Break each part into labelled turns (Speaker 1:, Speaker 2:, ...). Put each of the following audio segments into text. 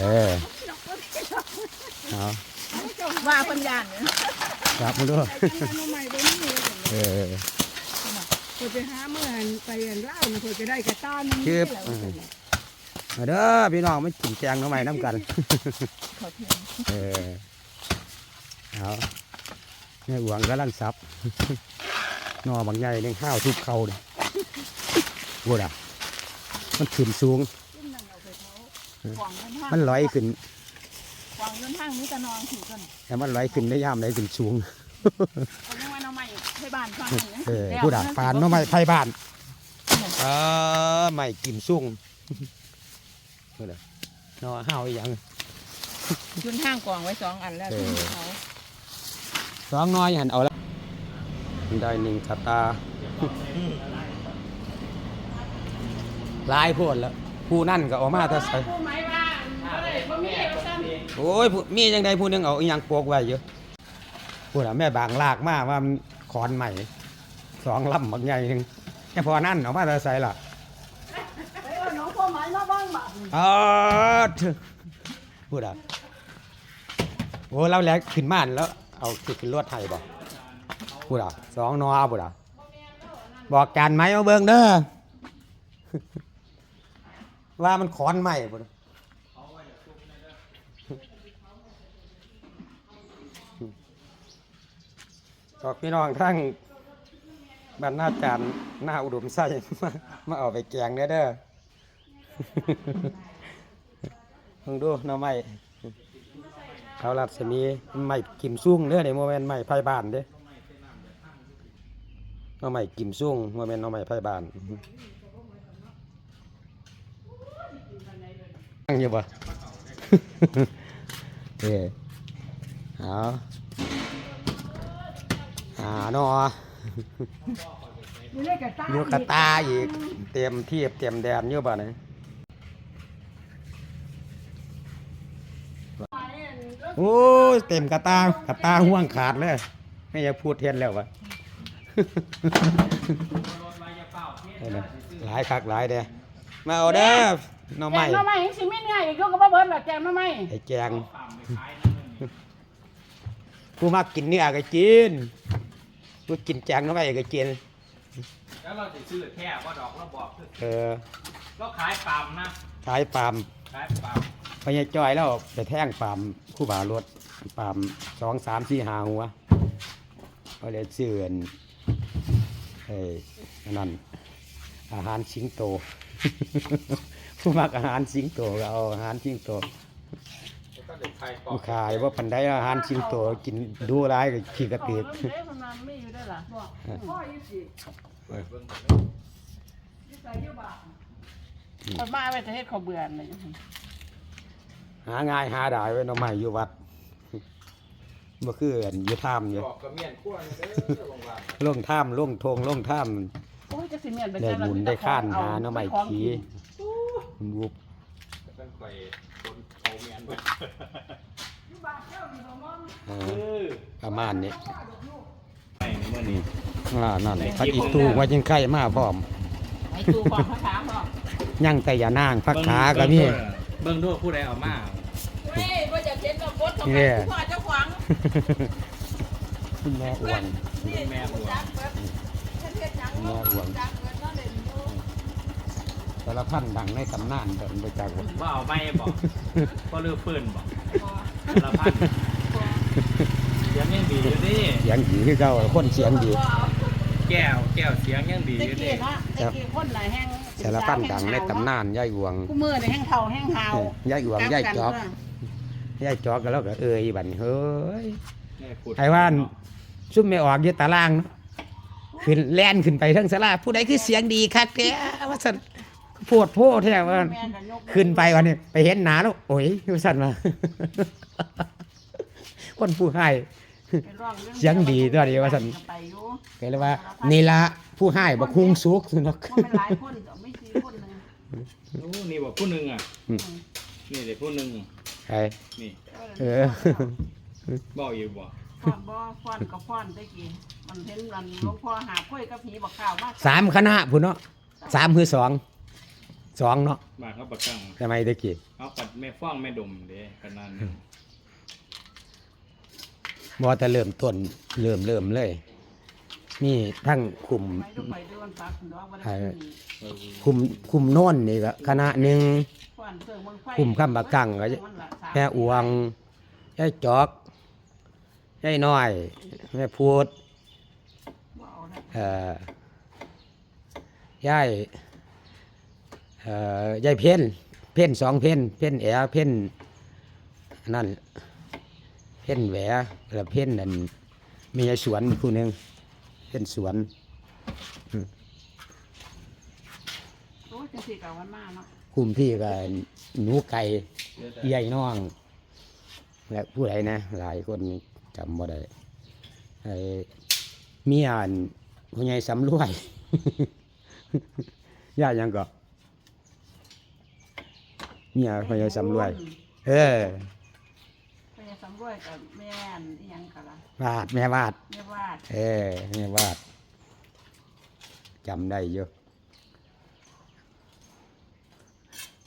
Speaker 1: เออเอา
Speaker 2: ว่าเพันยาเนี่ย
Speaker 1: ครับมาด้วย
Speaker 3: ใหม่บ่มีเลย
Speaker 1: เออ
Speaker 3: เพิ่นไปหาเมื่อหันไปอันเล่าวน่ะเพิ่นก็ได้กระต้านนึง
Speaker 1: คลิป
Speaker 3: แล้ว
Speaker 1: มาเด้อพี่น้องไม่กินแกงน้ำใหม่น้ำกัน
Speaker 2: เอ
Speaker 1: อเอาแม่หวงกำลังซับนอบางใหญ่เลี้ยงข้าวทุบเขาเลยโว้ด่ะมันขึ้นสูง
Speaker 2: ขึ้นนั่งเอาไปเขาขวางเงินห้าง
Speaker 1: มันลอยขึ้น
Speaker 2: ขวางเงินห้างนี้ตะนองถือกัน
Speaker 1: แต่มันลอยขึ้นได้ย่ามได้ขึ้นสูง
Speaker 2: เอาเงินมาเอาใหม่ให้บ้านฟังนี่
Speaker 1: เออผู้ด่าปานหน้อไม้ไผ่บ้านเออไม่กินสุ่งเออเนอห้าวอีหยัง
Speaker 2: จุนห้างกองไว้สองอันแล้ว
Speaker 1: เออ
Speaker 2: ที่เขา
Speaker 1: สองน้อยหันเอาแล้วได้หนึ่งกระตาหลายโพดแล้ว ผู้นั่นก็เออกมาแต่ใส่
Speaker 2: ผู้ไม้ว่าอะไรบ่มีเอาซ้ำ
Speaker 1: โอ้ยผู้มียังไงผู้หนึงเอาอีหยังโปกไว้เยอะผู้น่ะแม่บางลากมาว่ามันขอนใหม่สองลำบางใหญ่หนึงแค่พอนั่นเออกมาแต่ใส่ล่ะ
Speaker 3: ไปเอาน้องพ่อหมายมาบ้างบัดนี้
Speaker 1: เออเถอะพูดอะโอ้เราแล้วขึ้นม่านแล้ว เอาขึ้นรถไทยบ่พูดอะสองนอพูดอะบอกการไหมเอาเบิ่งเด้อ ว่ามันขอนใหม่พูดบอกพี่น้องทั้งบรรณาจารย์หน้าอุดมไส้มามาเอาไปแกงเด้อเด้อลองดูหน้ำไม้เขารัศมีไม้กิมซุ่งเด้อในโมเมนต์ไม้ไผ่บานเด้อหน้ำไม้กิมซุ่งโมเมนต์หน้ำไม้ไผ่บาน ตั้งอยู่บ่เออเอาหาหนอ
Speaker 3: อยู่ในกระต้าน
Speaker 1: อยู่กระตาอีก เต็มเทียบเต็มแดนอยู่บ่เนี่ยโอ้ยเต็มกระตากระตาห่วงขาดเลยไม่อยากพูดเท็จแล้ววะเอาเลยหลายคักหลายเด้อมาเอาเด้อ หน้อง
Speaker 2: แจ
Speaker 1: ใหม่
Speaker 2: งมาใหม่สิไม่ง่ายอีกก็บ่เบิ่นหรอกแจงมาใหม่
Speaker 1: ไอ้แจง ผู้มักกินเนื้อก็กินผู้กินแจงหน้องใหม่ก็กิน
Speaker 4: แล้วเราจะซื้อแค่ว่าดอกเราบอกคือ
Speaker 1: เออ
Speaker 4: เราขายปั๊มนะ
Speaker 1: ขายปาล์ม
Speaker 4: ขายปั๊ม
Speaker 1: พญาจ้อยแล้วไปแท่งปาล์มคู่บ่าวรถปาล์มสองสามสี่หาหัวก็เลยซื้ออันไอ้อันนั่นอาหารสิงโต ผู้มักอาหารสิงโตก็เอาอาหารสิงโต
Speaker 4: แล้วก็เด็กขายปอ
Speaker 1: ผู้
Speaker 4: ก
Speaker 1: ขายว่าปันได้อาหารสิงโตกินดูร้ายก็ขี้กระตือก
Speaker 2: เด้มันมันไม่อยู่ได้ล่ะ
Speaker 3: พ่ออยู่สิ
Speaker 2: เอามาไว้จะเฮ็ดข้าวเบื่อเลย
Speaker 1: หาง่ายหาได้ไว้หน้องใหม่อยู่วัดบ่คืออันอยู่ถ้ำอยู่
Speaker 4: บอกกระเมียนขั้วนี่เด้อลงว่า
Speaker 1: ล่งถ้ำล่งทงล่งถ้
Speaker 2: โอ้ยจะสิเมียนไปำ
Speaker 1: ได้หมุนได้ข้านหาหน้องใหม่ขี้ บุบ
Speaker 4: จะเป็นไฟคนเขาเมียนเบิด
Speaker 1: เอ
Speaker 4: เอ
Speaker 1: อ
Speaker 4: อ
Speaker 1: ประมาณนี้
Speaker 4: ไอ้เมื่อนี้
Speaker 1: อ่านั่นพักอีตูว่าจังไข่มาพร้อม
Speaker 2: ไอ้ตู้ของพระขาพ่อ
Speaker 1: ยังแต่อย่านางพักขาก็มี
Speaker 4: เบิ่งดูผู้ใดเอามา
Speaker 2: เฮ้ยว่าจะเฮ็ดกับบดของ
Speaker 1: เนี่ย
Speaker 2: พ่อเจ้าขวาง
Speaker 1: คุณแม่อ้วน
Speaker 2: นี่แม่หัวฉันเฮ็ดหยัง
Speaker 1: แม่อ้วน
Speaker 2: จักเงินนั่นเด่นอยู่
Speaker 1: แต่ละพันดังในตำนานแต่ไม่จากว่า
Speaker 4: ว่าเอาไม่บอกก็เลือกปืนบอกละพันเสียงยังดีอยู่ดิ
Speaker 1: เสียงดีคือเก่าคนเสียงดี
Speaker 4: แก้วแก้วเสียงยังดี
Speaker 2: ตะ
Speaker 4: อยู่ดิ
Speaker 2: กี้เนาะตะกี้คนหลายแห้ง
Speaker 1: แต่ละพันดังในตำนานย่ายหวง
Speaker 2: กูมือในแห้งเฒ่าแห้งหาว
Speaker 1: ย่ายหวงย่ายจอกย่ายจอกก็แล้วก็เอ่ยบัดนี้เฮ้ย
Speaker 4: แม่ขุด
Speaker 1: ไอ้ว่านซุ่มไม่ออกอยู่ตารางเนาะขึ้นแล่นขึ้นไปทั้งสลาผู้ใดคือเสียงดีคักแท้ว่าสัน ปวดโพดแท้ว่า
Speaker 2: แม่ก็ยก
Speaker 1: ขึ้นไปวันนี้ไปเห็นหนาแล้ว โอ้ยว่าสันมา คนผู้ให้
Speaker 2: ไปร้องรื่อง
Speaker 1: เสียงดีตัวเดียวว่าซั่น
Speaker 2: ไปอยู่
Speaker 1: ก็เลยว่านี่ละผู้ให้บักฮุงสุกสุนก
Speaker 2: ว่ามันหลายคนแต่ไม่สี่คนหนึง
Speaker 4: โอ้นี่บอกผู้หนึ่งอะ
Speaker 1: อืม
Speaker 4: นี่เลยผู้หนึ่ง
Speaker 1: ใช่
Speaker 4: นี่
Speaker 1: เออ
Speaker 4: บอกอยู่บอก
Speaker 2: ฟ้อนบ่ฟ้อนกับฟ้อนตะกี้มันเห็นมันหลวงพ่อหาค่อยกับผีบอกข่าวมาก
Speaker 1: สามคณะพุ่นเนาะสามคือสอง สองเนาะ
Speaker 4: บ้านเขาประกัง
Speaker 1: ทำไมตะกี้
Speaker 4: เอาปัดแม่ฟ้องแม่ดมเด้กันนั้นหนึ่ง
Speaker 1: บ่แต่เริ่มต้นเริ่มเริ่มเลย มีทั้งคุม
Speaker 2: ไปดูไปดูวันปักดอกวัน
Speaker 1: เออ
Speaker 2: นี้
Speaker 4: เออ
Speaker 1: คุมคุมโน่นนี่ก็คณะหนึ่ง
Speaker 2: ฟ้อนเสิร์ฟเมืองไฟ
Speaker 1: คุมคำบะกังก็จะ
Speaker 2: มันละสาม
Speaker 1: แม่อวงยายจอกยายน้อยแม่พูด
Speaker 2: บ่เอาละ
Speaker 1: เอ่อยายเอ่อ ยายเพ่นเพ่นสองเพ่นเพ่นแอเพ่นนั่นเพ่นแหวแล้วเพ่นนั่นมียายสวนผู้หนึ่งเพ่นสวน
Speaker 2: โอ้ยจังสิเก่าวันมาเนาะ
Speaker 1: คุมพี่กับหนูไก่
Speaker 4: เดี๋ยวแต่
Speaker 1: ใหญ่น้อง และผู้ใดนะ หลายคนจำบ่ได้ไอ้เมียอันผู้ใหญ่สำรวยย่ายังก็ เมียผู้ใหญ่สำรวย เออ
Speaker 2: พญาสำรวยกับแม่นอีหยังกันล่ะ
Speaker 1: วาดแม่วาด
Speaker 2: แม่วาด
Speaker 1: เออแม่วาดจำได้เยอะ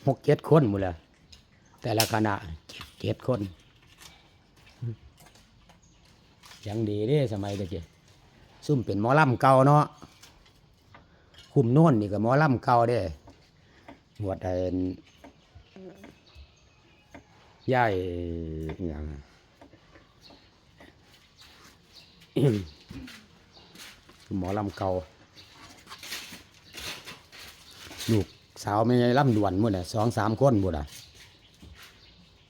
Speaker 1: หกเจ็ดคนหมดเลยแต่ละคณะเจ็ดคนยังดีเด้สมัยตะกี้ซุ่มเป็นหมอลำเก่าเนาะคุมโน่นนี่ก็หมอลำเก่าเด้หมวดไอ้ ย่ายอย่างหมอลำเกาลูกสาวไม่ใช่ลำด่วนหมดอะสองสามคนหมดอะ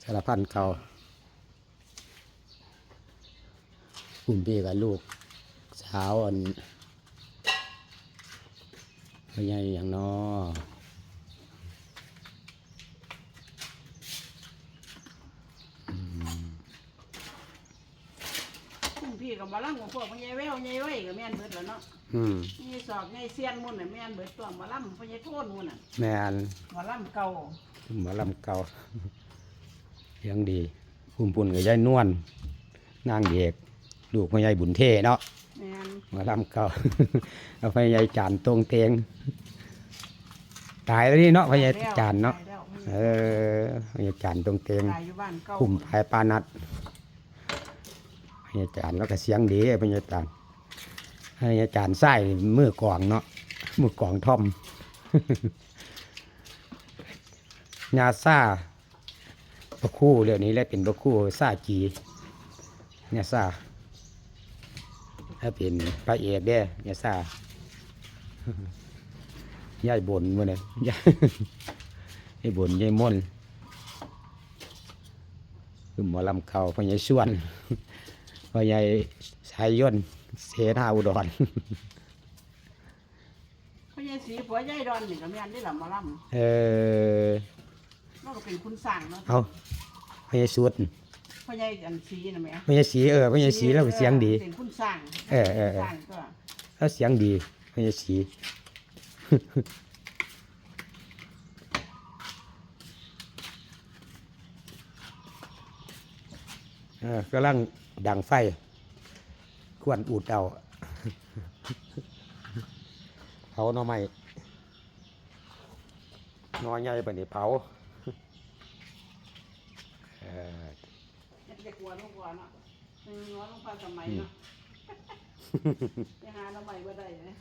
Speaker 1: สารพันเกาคุณพี่กับลูกสาวอันไม่ใช่อย่างนอ
Speaker 2: คุณพี่กับมาลังของพ วกพญาแววพญาไว้กับแม่นเบิดแล้วเนาะ
Speaker 1: อืม
Speaker 2: นี่สอกไงเสียนมุ่นน่ะแม่นเบิดตัวหมาล่ำพญาโทนมุ่นน่ะ
Speaker 1: แม่น
Speaker 2: หมาล่ำเก่า
Speaker 1: หมอลำเก่าเลี้ยงดีพุ่มปุ่นกับยายนวลนางเอกลูกพ่อใหญ่บุญเทเนาะ
Speaker 2: แม่น
Speaker 1: หมาลำเก่า เอาพ่อใหญ่จานตรงเตงตายแล้วนี่เนาะพ่อใหญ่จานเนาะ
Speaker 2: ตยแล้ว
Speaker 1: เออพ่อใหญ่จานตรงเตง
Speaker 2: ตายอยู่บ้านเก่า
Speaker 1: คุมภายปานัดพ่ อใหญ่จานแล้วก็เสียงดีพ่อใหญ่จานพ่อใหญ่จานไส้มือกองเนาะมือกองท่อมยาซาบะคู่เรื่องนี้แหละเป็นบะคู่ซาจีเนี่ยซาถ้าเป็นพระเอกเด้เนี่ยซ่ายายบนมื่อนี่ยายยายบนยายม่นคือหมอลำเขาพญ่ส่วน พ่อใหญ่สายย่นต์เสนาอุดร
Speaker 2: พญาสีผัวยายดอนนี่ก็แม่นได้หล่ะหมาล่
Speaker 1: เออำ
Speaker 2: เราก็เป็นคุณสั่งเนาะ
Speaker 1: เอาพ่อใหญ่สุด
Speaker 2: พญาอันสีน่ะแม่
Speaker 1: พ่อใหญ่สีเออพ่อใหญ่สีแล้วก็เสียงดี
Speaker 2: เป็นคุณสั่ง
Speaker 1: เออเออเออ
Speaker 2: สั่งก็
Speaker 1: แล้วเสียงดีพ่อใหญ่สีเออกำลัง ดังไฟควนอูดเอาเผาหน่อไม้หนอใหญ่ปานนี้เผาเออ
Speaker 2: เด็กหัวลูกหัวเนาะอืมหัวลงไปสมัยเนาะไปหาทำไมบ่ได้เลย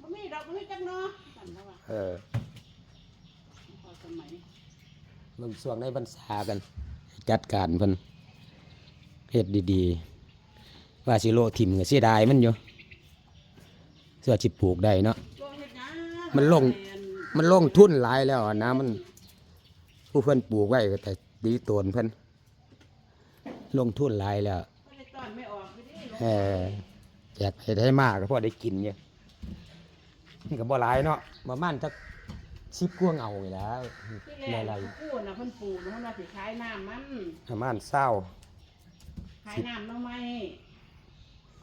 Speaker 2: บ่มีดอกบ่มีจักเนาะสั่นแล้วว่า
Speaker 1: เออ
Speaker 2: พอสมัย
Speaker 1: มึงส่วงในพรรษากัน จัดการเพิ่น เฮ็ดดีๆ ว่าสิโลถิ่มก็เสียดายมันอยู่เสื้อสิปลูกได้เนาะ
Speaker 2: ลงเฮ็ดหยัง
Speaker 1: มันลงมันลงทุนหลายแล้วอะนะมัน ผู้เพิ่นปลูกไว้ก็แต่ดีตนเพิ่นลงทุนหลายแล้ว
Speaker 2: บ่ได้ตอนไม่ออกอยู่ดิลง
Speaker 1: เออแจกให้ได้มากก็พอได้กินเนี่ยมันก็บ่หลายเนาะประมาณสักสิบกว่าเงานี่แหล้ว
Speaker 2: ที่แร
Speaker 1: หลากย
Speaker 2: กู้น่ะเพิ่นปลูกเพิ่นว่าสิขายน้ำมัน
Speaker 1: ๆประมาณเศร้า
Speaker 2: ขายน้ำหน่อไม้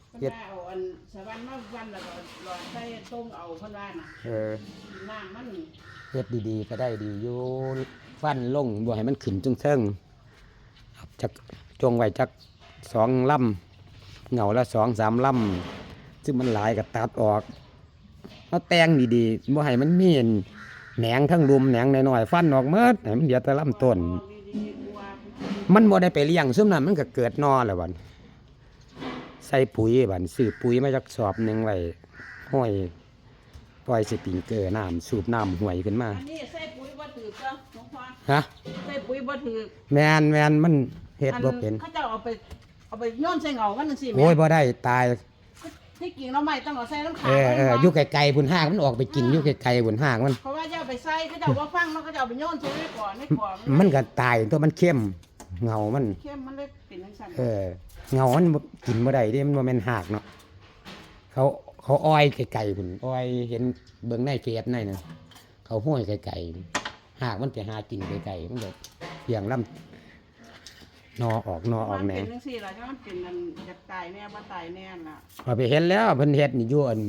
Speaker 2: เพิ่น
Speaker 1: เฮ็ด
Speaker 2: ว่าเอาอันสะวันมาวันแล้วก็หลอดใส่ต้มเอาเพิ่นว่าน่ะ
Speaker 1: เออ
Speaker 2: น้ำมัน
Speaker 1: เฮ็ดดีๆ ก็ได้ดีอยู่ฟันลงบ่ให้มันขึ้นจงเทิงเอาจักจงไว้จักสองลำเหงาละสองสามลำซึ่งมันหลายก็ตัดออกเอาแต่งดีๆบ่ให้มันมีอันแหนงทั้งรุมแหนงน้อยๆฟันออกเมิดให้มันเหลือแต่ลำต้น
Speaker 2: ดีๆกลัว
Speaker 1: มันบ่ได้ไปเลี้ยงซุมนั้นมันก็เกิดนอแล้วบัดใส่ปุ๋ยบัดซื้อปุ๋ยมาจักสอบหนึงไว้ห้อยปล่อยสปริงเกอร์น้ำสูบน้ำห่วยขึ้นมา
Speaker 2: อันนี้ใส่ปุ๋ยบ่ถือก็หลวงพ่อ
Speaker 1: ฮะ
Speaker 2: ใส่ปุ๋ยบ่ถือ
Speaker 1: แมนแมนมันเฮ็ดบ่เป็น
Speaker 2: เขาจะเอาไปเอาไปโย้อนใส่เงามันจังซี่แหม
Speaker 1: โอ้ยบ่ได้ตาย
Speaker 2: ที่กิ่งเราใหม่ต้องเอาใส่น้ำขา
Speaker 1: เออเอออยู่ไกลๆพุ่นหากมันออกไปกินอยู่ไกลๆพุ่นหากมัน
Speaker 2: เพราะว่าจะเอาไปใส่เขาจะเอาว่าฟังแล้วเขาจะเอาไปโย้อนใส่ไว้ก่อนไม่ก่อน
Speaker 1: มันก็ตายตัวมันเข้ม เงามัน
Speaker 2: เข้มมันเลยเป็นจังซั่น
Speaker 1: เออเงามันบ่กินบ่ได้เดิมันบ่แม่นหากเนาะเขาเขาอ้อยไกลๆพุ่นอ้อยเห็นเบิ่งในเฟซในน่ะเขาห้อยไกลๆหากมันไปหากินไกลๆมันก็เพียงลำนอออกนอออกแหน
Speaker 2: เป็
Speaker 1: ง
Speaker 2: นจังซี่ล่ะถ้ามันเป็นอันจะตายแน่บ่ตายแน่ล่ะ
Speaker 1: พอไปเห็นแล้วเพิ่นเฮ็ดนี่อยู่อัน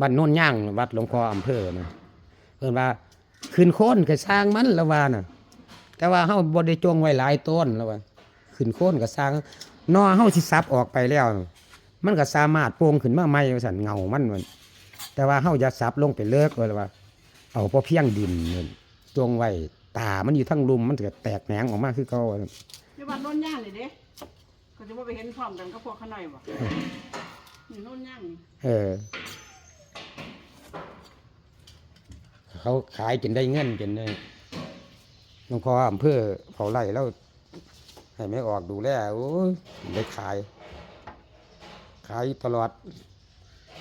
Speaker 1: บ้านโน่นย่างวัดหลวงพ่ออำเภอนะเพิ่นว่าขึ้นโค่นก็สร้างมันแล้วว่าน่ะ แต่ว่าเฮาบ่ได้จงไว้หลายต้นแล้วว่าขึ้นโค่นก็สร้างนอเฮาสิซับออกไปแล้ว มันก็สามารถโปร่งขึ้นมาใหม่ว่าซั่นเงามันมันแต่ว่าเฮาอย่าซับลงไปเลิกว่าว่า เอาพอเพียงดินนั่นจงไว้ตามันอยู่ทั้งลุมมันก็แตกแหนงออกมาคือเก่าว่าซั่น
Speaker 2: ที่บ้านโน่นย่างนี่เด้ก็จะว่าไปเห็นพร้อมกันกับพวกเขาหน่อยบ่นี่โน่นย่างนี่
Speaker 1: เออ เขาขายจนได้เงินจนได้ หลวงพ่ออำเภอเผาไร่แล้วให้ไม่ออกดูแลโอ้ยได้ขาย ขายตลอด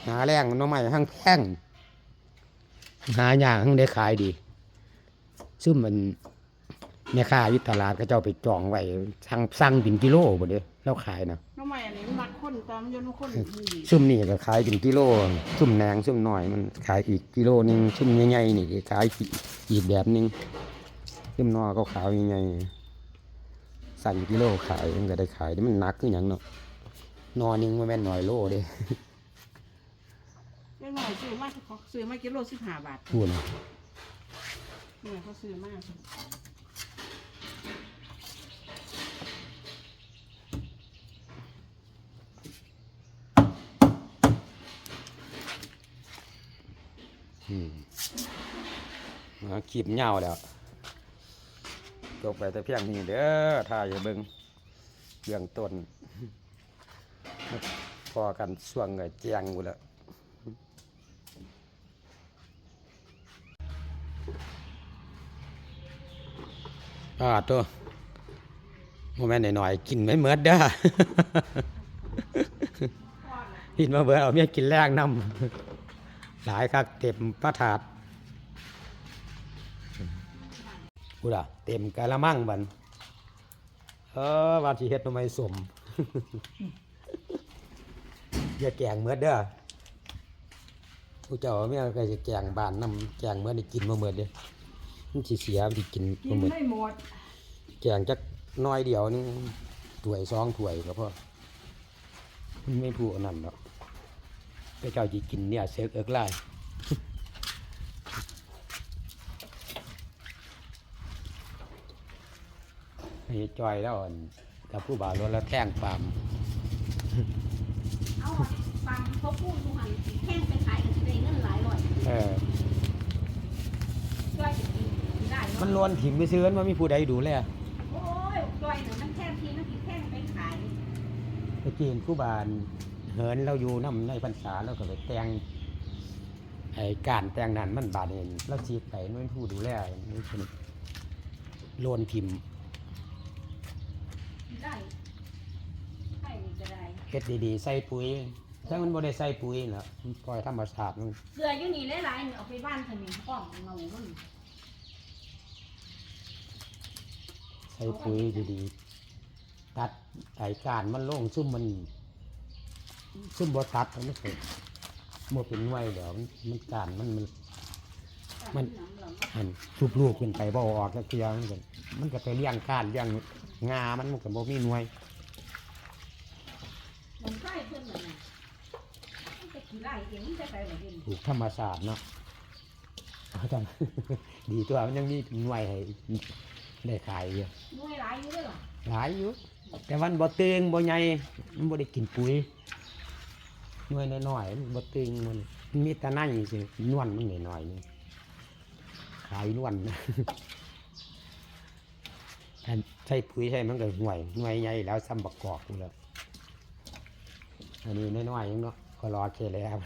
Speaker 1: หาแรงหน้อใหม่ห้างแพงหาอย่างห้างได้ขายดี ซึ่งมันแม่ค้าอยู่ตลาดก็เจ้าไปจองไว้สั่งสั่งเป็นกิโลบ่เด้แล้วขายนะ
Speaker 2: น้องใหม่อันนี้มันมักคนตามนยนต์คนมันดี
Speaker 1: ซุ่มนี่ก็ขายเป็นกิโลซุ่มแหนงซุ่มหน่อยมันขายอีกกิโลหนึงซุ่มใหญ่ๆนี่ก็ขายอีกแบบหนึง ซุ่มนอก็ขาวใหญ่ๆสั่งกิโลขายมันก็ได้ขายแต่มันหนักคือหยังเนาะนอหนึงมันแม่นหน่อยโลเด้
Speaker 2: เล็กหน่อยซื้อมาเขาซื้อมากิโลสิบห้าบาท
Speaker 1: พูดนะ
Speaker 2: เนี่ยเขาซื้อมา
Speaker 1: อืมมาขีบเหงาแล้ว จบไปแต่เพียงนี้เด้อถ้าอย่าเบิ่งเบื้องต้นพอกันช่วงเงยแจงกูแล้วอ่าตัวโมแม่หน่อยๆกินไม่เหมือดเด้อกินมาเบื่อเอาเมียกินแรงนำหลายคักเต็มพระถาด กูล่ะเต็มกะละมังบันเออว่าสิเฮ็ดทำไมสมอย่าแกงเหมือดเด้อผู้เจ้าเมียก็จะแกงบ้านนำแกงเหมือดนี่กินมาเหมือดเด้อมันสิเสียมันสิกิน
Speaker 3: กิ
Speaker 1: มานเหมือด
Speaker 3: ไม่หมด
Speaker 1: แกงจักน้อยเดียวนี่ถ้วยสองถ้วยก็พอมันไม่พูดอันนั่นหรอกพระเจ้าจีกินเนี่ยเสกเอิกไล่ ให้จอยแล้วอ่อนกับผู้บ่าวรถแล้วแท่งปาม
Speaker 5: เอาฟังเขาพูดดูหันแท่งไปขายกันสิได้เงินหลายร้อย
Speaker 1: เออ
Speaker 5: จ้อยจะกินได้เนาะ
Speaker 1: มันลวนถิ่มไปซื้อมันมีผู้ใดดูแล
Speaker 5: โอ้ยจ้อยน่ะมันแท่งทีมันกินแท่งไปขาย
Speaker 1: ไปกินผู้บานเหินเราอยู่น้ำในพรรษาแล้วก็ไปแต่งไอ้การแต่งนั้นมันบาดเองแล้วสีไก่มันเป็นผู้ดูแลนี่คือโลนถิ่ม
Speaker 5: ได้ได้นี่ก็ได้
Speaker 1: เฮ็ดดีๆ ใส่ปุ๋ยถ้ามันบ่ได้ใส่ปุ๋ยน่ะมันปล่อยธรรมชาติมัน
Speaker 5: เสื้ออยู่นี่หลายๆนี่เอาไปบ้านเพิ่นนี่อ้อมเงามัน
Speaker 1: ใส่ปุ๋ยดีๆ ตัดไอ้การมันลงซุ่มมัน ซุ่มบ่ตัดมันก็บ่เป็นหน่วยแล้วมันมันการมันมัน มันอันสูบลูกขึ้นไปบ่ออกแล้วเทียมันก็มันก็ไปเลี้ยงก้านเลี้ยง งามันมันก็บ่มีหน่วย
Speaker 5: มันใกล้เพิ่นน่ะนะมันจะกี่ไร่เองมันจะไปบ่เห็น
Speaker 1: ถูกธรรมศาสตร์เนาะเอาจัง ดีตัวมันยังมีหน่วยให้ได้ขายอยู่
Speaker 5: หน่วยหลายอยู่เด้อล่ะ
Speaker 1: หลายอยู่แต่วันบ่เตึงบ่ใหญ่มันบ่ได้กินปุ๋ยหน่วยน้อยๆมันบ่เตึงมันมันมีแต่ในสินวลมันน้อยๆนี่ขายนวล อันใช้ปุ๋ยใช่มันก็ห่วยหน่วยใหญ่แล้วซ้ำบักกอกนี่แล้วอันนี้น้อยๆยังเนาะก็รอเคแล้ว